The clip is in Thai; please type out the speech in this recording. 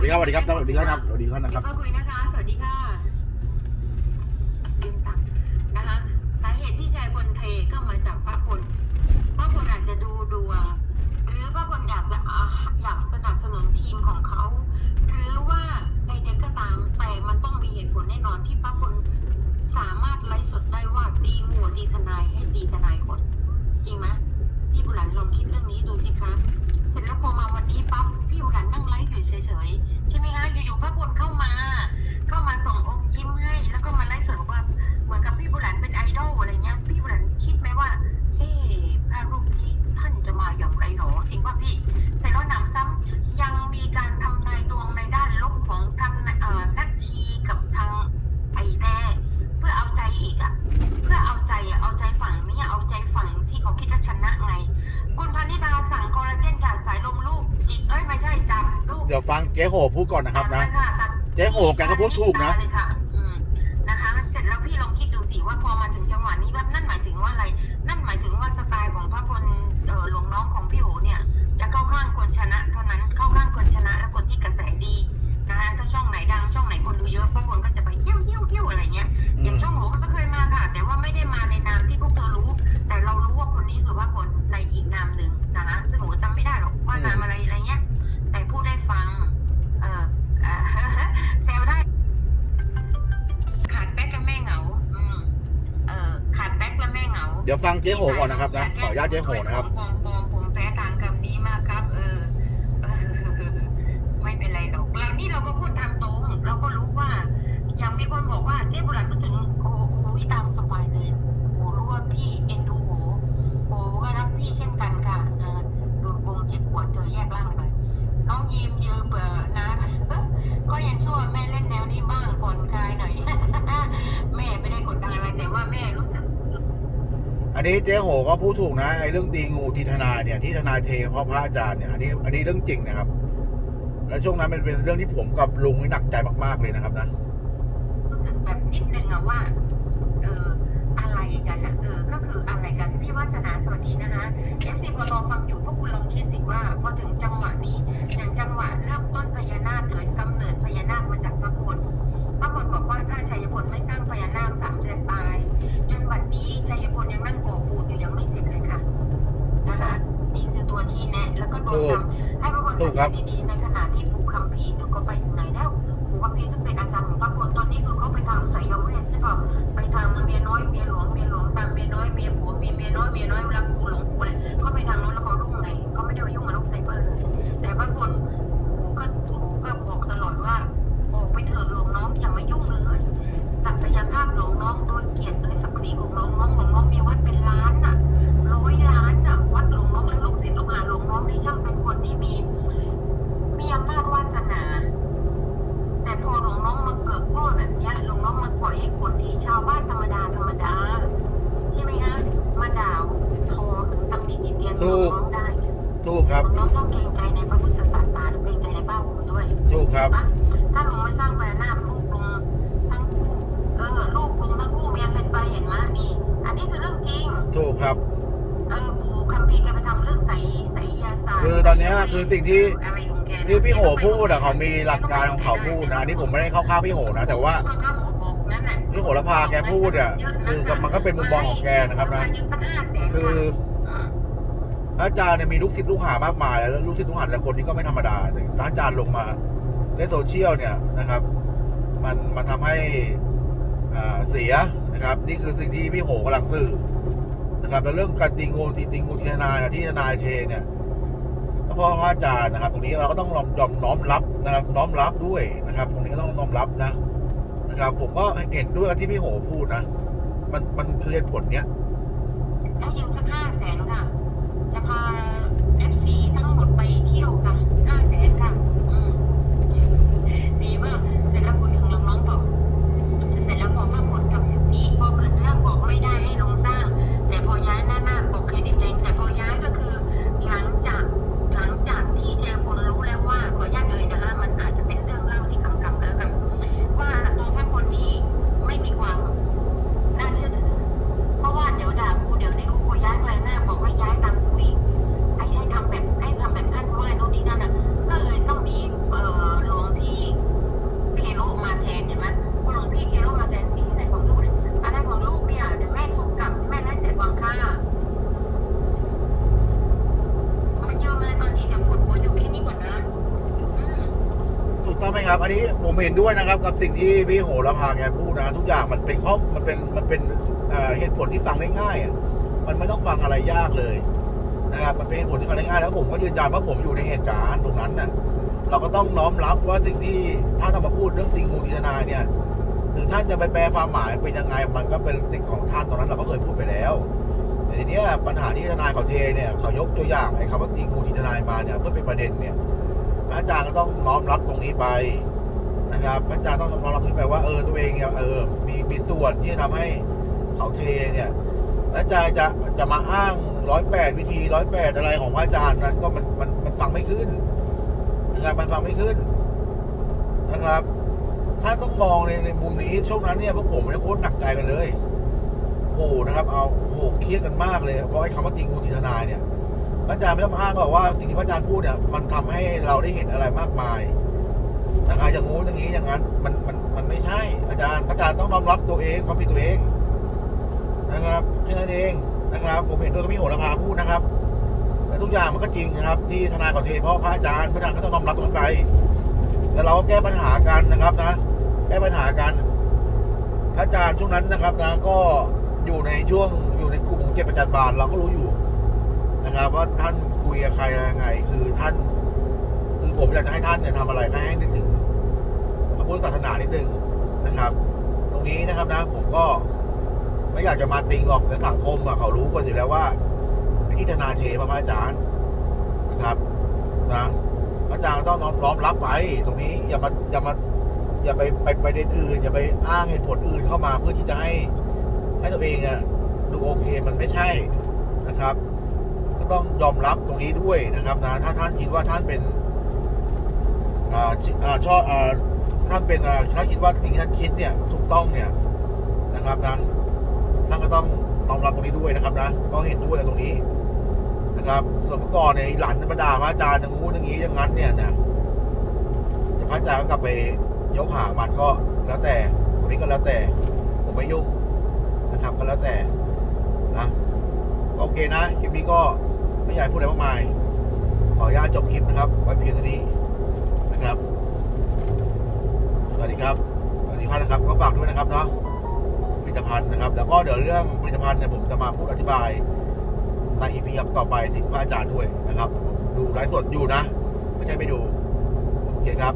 วัสดีครับสวัสดีครับสวัสดีครับสวัสดีครับนะครับก็คุยนะคะ สวัสดีค่ะยืมตังค์นะคะ สาเหตุที่ชายพลเทก็มาจากพระพลพระพลอาจจะดูดวง หรือพระพลอยากจะอยากสนับสนุนทีมของเขา หรือว่าใดๆก็ตามแต่มันต้องมีเหตุผลแน่นอนที่พระพลสามารถไลฟ์สดได้ว่าตีหัวตีทนายให้ตีทนายก่อนจริงไหมพี่บุหลันลองคิดเรื่องนี้ดูสิคะ เสร็จแล้วพอมาวันนี้ปั๊บพี่บุหลันนั่งไลฟ์อยู่เฉยๆ เดี๋ยวฟังเจ๊โหพูดก่อนนะครับนะตัดเลยค่ะตัดเจ๊โหแกก็พูดถูกนะเลยค่ ดี๋ยวฟังเจ๊โหก่อนนะครับนะขออนุญาตเจ๊โหนะครับปอมปอมผมแพ้ทางคำนี้มากครับเออเออไม่เป็นไรหรอกเรานี่เราก็พูดตามตรงเราก็รู้ว่าอย่างมีคนบอกว่าเจ๊โบราณพูดถึงโอ้โหตามสบายเลยโอ้รู้ว่าพี่เอ็นดูโหโอ้ก็รักพี่เช่นกันค่ะเออโดนโกงเจ็บปวดเธอแยกร่างหน่อยน้องยีมยืมเบื่อนะ ก็ยังชั่วแม่เล่นแนวนี้บ้างผ่อนคลายหน่อย แม่ไม่ได้กดดันอะไรแต่ว่าแม่รู้สึก อันนี้เจ๊โหก็พูดถูกนะไอ้เรื่องตีงูทีทนายเนี่ยที่ทนายเทเพราะพระอาจารย์เนี่ยอันนี้อันนี้เรื่องจริงนะครับ และช่วงนั้นมันเป็นเรื่องที่ผมกับลุงนี่หนักใจมากๆเลยนะครับนะรู้สึกแบบนิดนึงอะว่า เอออะไรกันอะเออ ก็คืออะไรกันพี่วาสนาสวัสดีนะคะ FC พอรอฟังอยู่พวกคุณลองคิดสิว่าพอถึงจังหวะนี้อย่างจังหวะเริ่ม ก็โดนทำให้พระพลถูสักงครัเกบตดีๆในขณะที่ปู่คำพีร์ดูก็ไปถึงไหนแล้วปู่คำพีร์ซึ่งเป็นอาจารย์ของพระพลตอนนี้คือเขาไปทางไสยเวทใช่ป่ะไปทางเมียน้อยเมียหลวงเมียหลวงตามเมียน้อยเมียผัวมีเมียน้อยเมียน้อยเวลากูหลงกูเลยเขาไปทางโน้นแล้วเมาปล่อยให้คนที่ชาวบ้านธรรมดาธรรมดา ใช่ไหมฮะมาด่าทอหรือตำหนิติเตียนหลวงน้องได้ถูกครับหลวงน้องต้องเกรงใจในพระพุทธศาสนาหรือเกรงใจในพระองค์ด้วย ถูกครับปะถ้าลุงไม่สร้างพญานาคลูกลุงทั้งคู่ เออลูกลุงทั้งคู่เมียเป็นไปเห็นไหมนี่ อันนี้คือเรื่องจริง ถูกครับ เออปู่คัมภีร์แกไปทำเรื่องไสไสยาศาสตร์คือตอนเนี้ยคือสิ่งที่อะไรของแกนะที่พี่โหพูดอะเขามีหลักการของเขาพูดนะอันนี้ผมไม่ได้เข้าข้างพี่โหนะแต่ว่าก็ข้ามหัวบอก นั่นแหละพี่โหระพาแกพูดอะคือมันก็เป็นมุมมองของแกนะครับนะยืมสักห้าแสนคือค่ะพระอาจารย์เนี่ยมีลูกศิษย์ลูกหามากมายแล้วลูกศิษย์ลูกหาแต่ละคนนี้ก็ไม่ธรรมดาพระอาจารย์ลงมาในโซเชียลเนี่ยนะครับ มันมันทำให้อ่าเสียนะครับ นี่คือสิ่งที่พี่โหกำลังสื่อนะครับแล้วเรื่องการตีงูตีตีงูที่ทนายนะที่ทนายเทเนี่ยก็เพราะพระอาจารย์นะครับ ตรงนี้เราก็ต้องยอมยอมน้อมรับนะครับ น้อมรับด้วยนะครับ ตรงนี้ก็ต้องน้อมรับนะ นะครับผมก็เห็นด้วยที่พี่โหพูดนะมันมันคือเหตุผลเนี้ยให้ยืมสักห้าแสนค่ะ จะพาเอฟซีทั้งหมดไปเที่ยวค่ะห้าแสนค่ะ อืมดีมากเสร็จแล้วคุยถึงน้องๆต่อ เสร็จแล้วพอพระผลทำแบบนี้พอเกิดเรื่องบอกไม่ได้ให้ลงสร้าง แต่พอย้ายหน้าหน้าบอกเครดิตเองแต่พอย้ายก็คือ หลังจากหลังจากที่เจพลรู้แล้วว่าขออนุญาตเลยนะคะมันอาจจะเป็นเรื่องเล่าที่กำกำกันแล้วกัน ว่าตัวพระพลนี้ไม่มีความน่าเชื่อถือ เพราะว่าเดี๋ยวด่ากูเดี๋ยวนี้กูพอย้ายไปหน้าบอกว่าย้ายตามกูอีกให้ให้ทำแบบให้ทำแบบท่านไหว้โน่นนี่นั่นอะ ก็เลยต้องมีเอ่อหลวง นะครับ อันนี้ผมเห็นด้วยนะครับ กับสิ่งที่พี่โหระพาแกพูดนะ ทุกอย่างมันเป็นข้อมันเป็นมันเป็นเหตุผลที่ฟังได้ง่ายอะมันไม่ต้องฟังอะไรยากเลยนะครับมันเป็นเหตุผลที่ฟังได้ง่ายแล้วผมก็ยืนยันว่าผมอยู่ในเหตุการณ์ตรงนั้นน่ะ เราก็ต้องน้อมรับว่าสิ่งที่ท่านเอามาพูดเรื่องติงงูดีทนายเนี่ยถึงท่านจะไปแปลความหมายเป็นยังไง มันก็เป็นสิทธิ์ของท่านตอนนั้นเราก็เคยพูดไปแล้วแต่ทีเนี้ยปัญหาที่ทนายเขาเทเนี่ยเขายกตัวอย่างไอ้คำว่าติงงูดีทนายมาเนี่ยเพื่อเป็นประเด็นเนี่ย ระอาจารย์ก็ต้องน้อมรับตรงนี้ไปนะครับพระอาจารย์ต้องน้อมรับตรงนี้ไปว่าเออตัวเองเนี่ยเออมีมีส่วนที่จะทำให้เขาเทเนี่ยพระอาจารย์จะจะมาอ้างร้อยแปดวิธีร้อยแปดอะไรของพระอาจารย์นั้นก็มันมันมันฟังไม่ขึ้นนะครับมันฟังไม่ขึ้นนะครับ ถ้าต้องมองในในมุมนี้ช่วงนั้นเนี่ยพวกผมเนี่ยโคตรหนักใจกันเลยโหนะครับ เอาโหเครียดกันมากเลยเพราะไอ้คำว่าติงงูติทนายเนี่ย พระอาจารย์ไม่ต้องอ้างหรอกว่าสิ่งที่พระอาจารย์พูดเนี่ย มันทำให้เราได้เห็นอะไรมากมายนะครับอย่างงู้นอย่างนี้อย่างนั้น มันมันมันไม่ใช่ อาจารย์พระอาจารย์ต้องน้อมรับตัวเองความผิดตัวเอง นะครับแค่นั้นเองนะครับ ผมเห็นด้วยกับพี่โหระพาพูดนะครับแต่ทุกอย่างมันก็จริงนะครับ ที่ทนายขอเทเพราะพระอาจารย์พระอาจารย์ก็ต้องน้อมรับตรงไปแต่เราก็แก้ปัญหากันนะครับนะ แก้ปัญหากัน พระอาจารย์ช่วงนั้นนะครับนะก็อยู่ในช่วงอยู่ในกลุ่มของเก็บประจันบาลเราก็รู้อยู่ นะครับว่าท่านคุยกับใครยังไง คือท่าน คือผมอยากจะให้ท่านเนี่ยทำอะไรให้นึกถึงพระพุทธศาสนานิดนึงนะครับ ตรงนี้นะครับนะผมก็ไม่อยากจะมาติงหรอกแต่สังคมอะเขารู้กันอยู่แล้วว่าที่ทนาเทพระอาจารย์นะครับนะพระอาจารย์ต้องน้อมน้อมรับไว้ตรงนี้อย่ามาอย่ามาอย่าไปไปไประเด็นอื่น อย่าไปอ้างเหตุผลอื่นเข้ามาเพื่อที่จะให้ให้ตัวเองเนี่ยดูโอเคมันไม่ใช่นะครับ ต้องยอมรับตรงนี้ด้วยนะครับนะถ้าท่านคิดว่าท่านเป็นอ่าชิอ่อบอ่าท่านเป็นอ่าถ้าคิดว่าสิ่งที่ท่านคิดเนี่ยถูกต้องเนี่ยนะครับนะท่านก็ต้องน้อมรับตรงนี้ด้วยนะครับนะก็เห็นด้วยตรงนี้นะครับส่วนเมื่อก่อนเนี่ยหลานธรรมดาพระอาจารย์อย่างงู้นอย่างนี้อย่างนั้นเนี่ยนะจะพระอาจารย์ก็กลับไปยกหางมันก็แล้วแต่ตรงนี้ก็แล้วแต่ผมไม่ยุ่งนะครับก็แล้วแต่นะโอเคนะคลิปนี้ก็ ไม่อยากพูดอะไรมากมาย ขออนุญาตจบคลิปนะครับ ไว้เพียงเท่านี้นะครับ สวัสดีครับ สวัสดีครับนะครับ ก็ฝากด้วยนะครับเนาะ ผลิตภัณฑ์นะครับ แล้วก็เดี๋ยวเรื่องผลิตภัณฑ์เนี่ยผมจะมาพูดอธิบายในอีพีต่อไปถึงพระอาจารย์ด้วยนะครับ ดูไลฟ์สดอยู่นะ ไม่ใช่ไปดู โอเคครับ